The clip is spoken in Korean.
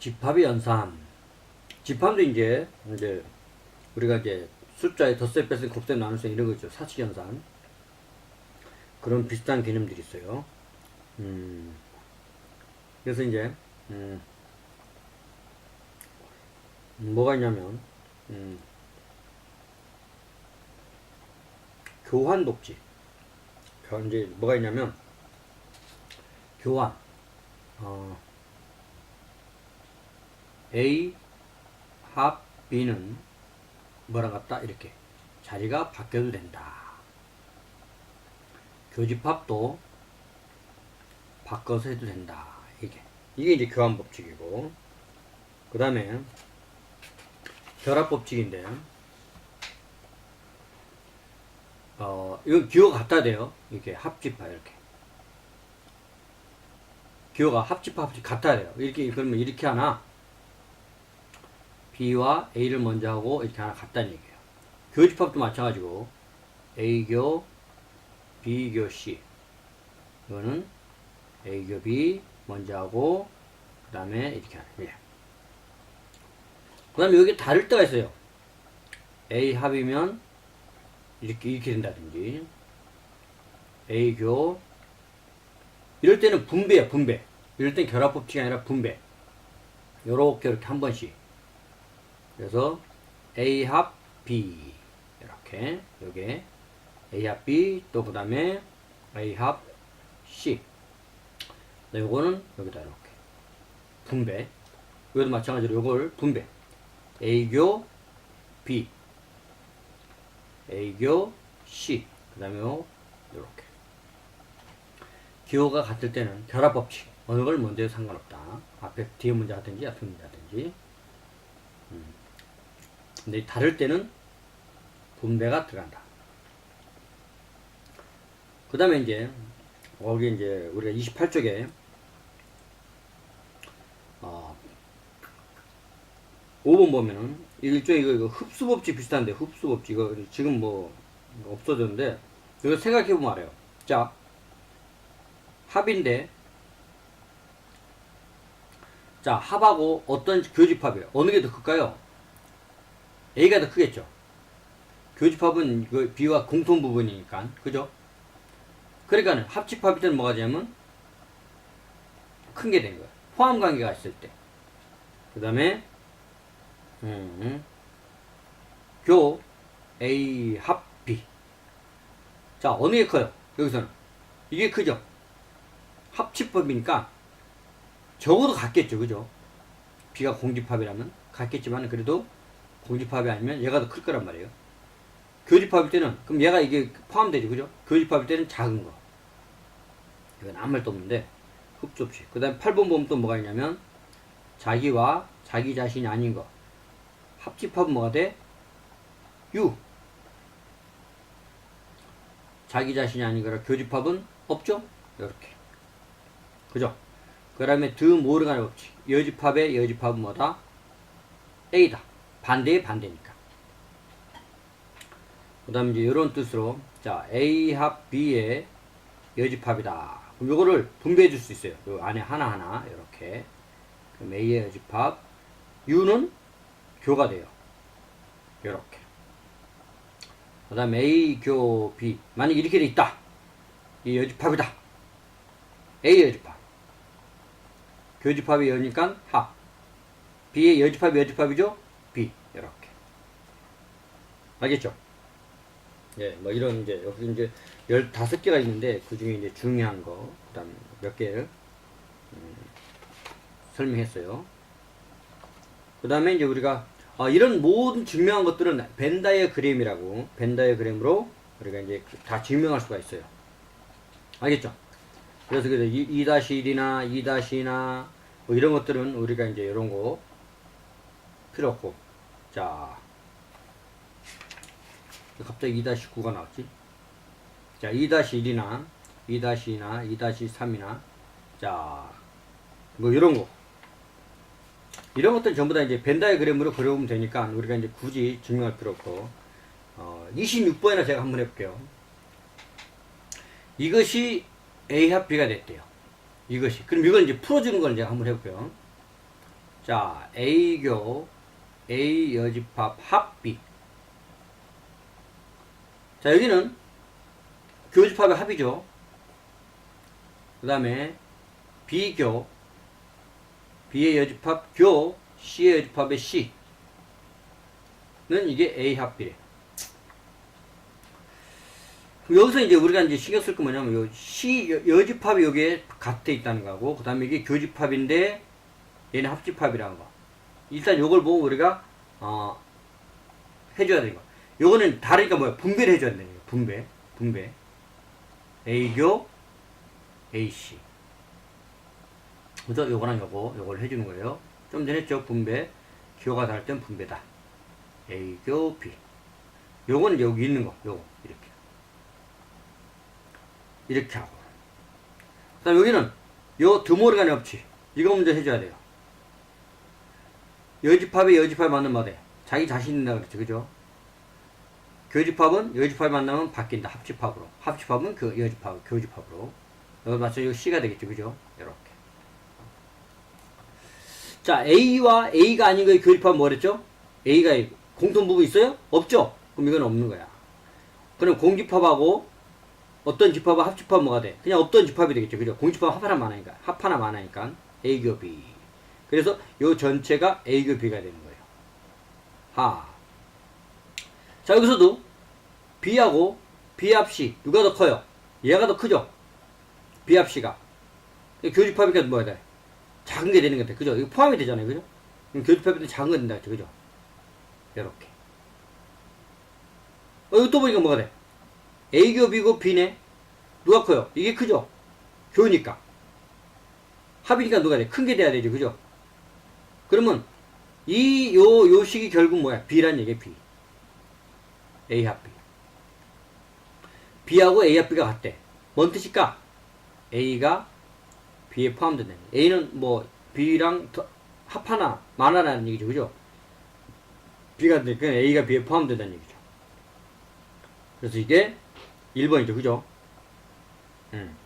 집합의 연산. 집합도 이제, 이제, 우리가 이제 숫자에 덧셈, 뺄셈, 곱셈, 나눗셈 이런 거 있죠. 사칙 연산. 그런 비슷한 개념들이 있어요. 음, 그래서 이제, 음, 뭐가 있냐면, 음, 교환. 교- 이제 뭐가 있냐면, 교환. 어, A 합 B는 뭐랑 같다? 이렇게 자리가 바뀌어도 된다. 교집합도 바꿔서 해도 된다. 이게 이게 이제 교환 법칙이고 그 다음에 결합 법칙인데 어 이건 기호가 같아야 돼요. 이렇게 합집합 이렇게 기호가 합집합 합집 같아야 돼요. 이렇게 그러면 이렇게 하나 B와 A를 먼저 하고 이렇게 하나 같다는 얘기예요. 교집합도 마찬가지고 A교, B교 C 이거는 A교 B 먼저 하고 그 다음에 이렇게 하는 거예요. 그 다음에 여기 다를 때가 있어요. A 합이면 이렇게 이렇게 된다든지 A교 이럴 때는 분배야 분배 이럴 땐 결합 법칙이 아니라 분배 요렇게 이렇게 한 번씩 그래서 A 합 B. 이렇게 요게 A 합 B 또 그 다음에 A 합 C. 네, 요거는 여기다 이렇게 분배. 여기도 마찬가지로 요걸 분배. A교 B. A교 C. 그 다음에 요렇게. 기호가 같을 때는 결합 법칙. 어느 걸 먼저 해도 상관없다. 앞에 뒤에 문제 하든지 앞에 문제 하든지 근데 다를 때는 분배가 들어간다. 그 다음에 이제, 거기 이제, 우리가 28쪽에, 어, 5번 보면은, 일종의 이거, 이거 흡수법칙 비슷한데, 흡수법칙, 이거 지금 뭐, 없어졌는데, 이거 생각해보면 알아요. 자, 합인데, 자, 합하고 어떤 교집합이에요? 어느 게 더 클까요? A가 더 크겠죠. 교집합은 그 B와 공통 부분이니까, 그죠? 그러니까 합집합일 때는 뭐가 되냐면 큰 게 된 거예요. 포함 관계가 있을 때. 그 다음에 음, 교 A 합 B. 자 어느 게 커요? 여기서는 이게 크죠. 합집합이니까 적어도 같겠죠, 그죠? B가 공집합이라면 같겠지만 그래도 공집합이 아니면 얘가 더 클 거란 말이에요. 교집합일 때는 그럼 얘가 이게 포함되죠, 그죠? 교집합일 때는 작은 거. 이건 아무 말도 없는데 흡수없이. 그 다음에 8번 보면 또 뭐가 있냐면 자기와 자기 자신이 아닌 거. 합집합은 뭐가 돼? 유. 자기 자신이 아닌 거라 교집합은 없죠? 이렇게. 그죠? 그 다음에 드 모르간의 법칙. 여집합의 여집합은 뭐다? A다. 반대의 반대니까. 그 다음에 이제 이런 뜻으로, 자, A 합 B의 여집합이다. 그럼 요거를 분배해 줄 수 있어요. 요 안에 하나하나, 이렇게. 그럼 A의 여집합, U는 교가 돼요. 요렇게. 그 다음에 A 교 B. 만약 이렇게 돼 있다. 이 여집합이다. A 여집합. 교집합이 여니까 합. B의 여집합이 여집합이죠? 이렇게. 알겠죠? 예, 뭐 이런 이제 여기 이제 15개가 있는데 그 중에 이제 중요한 거, 그 다음 몇 개를 음, 설명했어요. 그 다음에 이제 우리가 아, 이런 모든 증명한 것들은 벤 다이어그램이라고 벤 다이어그램으로 우리가 이제 그다 증명할 수가 있어요. 알겠죠? 그래서 그래서 2-1이나 2-2나 뭐 이런 것들은 우리가 이제 이런 거 필요 없고 자. 갑자기 2-9가 나왔지? 자 2-1이나 2-2나 2-3이나. 자뭐 이런 거. 이런 것들 전부 다 이제 벤다이그램으로 그려보면 되니까 우리가 이제 굳이 증명할 필요 없고. 어, 26번이나 제가 한번 해볼게요. 이것이 A 합 B가 됐대요. 이것이. 그럼 이걸 이제 풀어주는 걸 제가 한번 해볼게요. 자, A교 A 여집합 합비. 자, 여기는 교집합의 합이죠. 그 다음에 B교 B의 여집합 교 C의 여집합의 C는 이게 A 합비래. 여기서 이제 우리가 이제 신경 쓸 거 뭐냐면 요 C 여- 여집합이 여기에 같아 있다는 거고 그 다음에 이게 교집합인데 얘는 합집합이라는 거. 일단 요걸 보고 우리가 어 해줘야 되는 거. 요거는 다르니까 뭐야 분배를 해줘야 되는 거예요. 분배, 분배. A교 AC. 그래서 요거랑 요거 요걸 해주는 거예요. 좀 전에 했죠 분배. 교가 다를 땐 분배다. A교 B. 요거는 여기 있는 거. 요거 이렇게. 이렇게 하고. 그 다음 여기는 요 드모르간의 법칙. 이거 먼저 해줘야 돼요. 여집합에 여집합이 만나면 뭐 돼? 자기 자신이다 그랬죠. 그죠? 교집합은 여집합이 만나면 바뀐다. 합집합으로. 합집합은 그 여집합, 교집합으로. 여기 맞죠? 이거 C가 되겠죠. 그죠? 이렇게. 자, A와 A가 아닌 거의 교집합은 뭐랬죠? A가 공통 부분 있어요? 없죠? 그럼 이건 없는 거야. 그럼 공집합하고 어떤 집합과 합집합 뭐가 돼? 그냥 없던 집합이 되겠죠. 그죠? 공집합 합 하나 많으니까. 합 하나 많으니까. A교 B. 그래서 요 전체가 A교 B가 되는 거예요. 하. 자, 여기서도 B하고 B 합 C. 누가 더 커요? 얘가 더 크죠? B 합 C가. 교집합이니까 뭐야 돼? 작은 게 되는 것 같아. 그죠? 이거 포함이 되잖아요. 그죠? 교집합인데 작은 거 된다. 그죠? 이렇게. 어, 이거 또 보니까 뭐가 돼? A교 B고 B네. 누가 커요? 이게 크죠? 교니까. 합이니까 누가 돼? 큰 게 돼야 되죠. 그죠? 그러면 이 요 요식이 결국 뭐야? B란 얘기야, B. A 합 B. B하고 A 합 B가 같대. 뭔 뜻일까? A가 B에 포함된다. A는 뭐 B랑 더- 합하나 많아라는 얘기죠. 그죠? B가 되니까 A가 B에 포함된다는 얘기죠. 그래서 이게 1번이죠. 그죠? 음.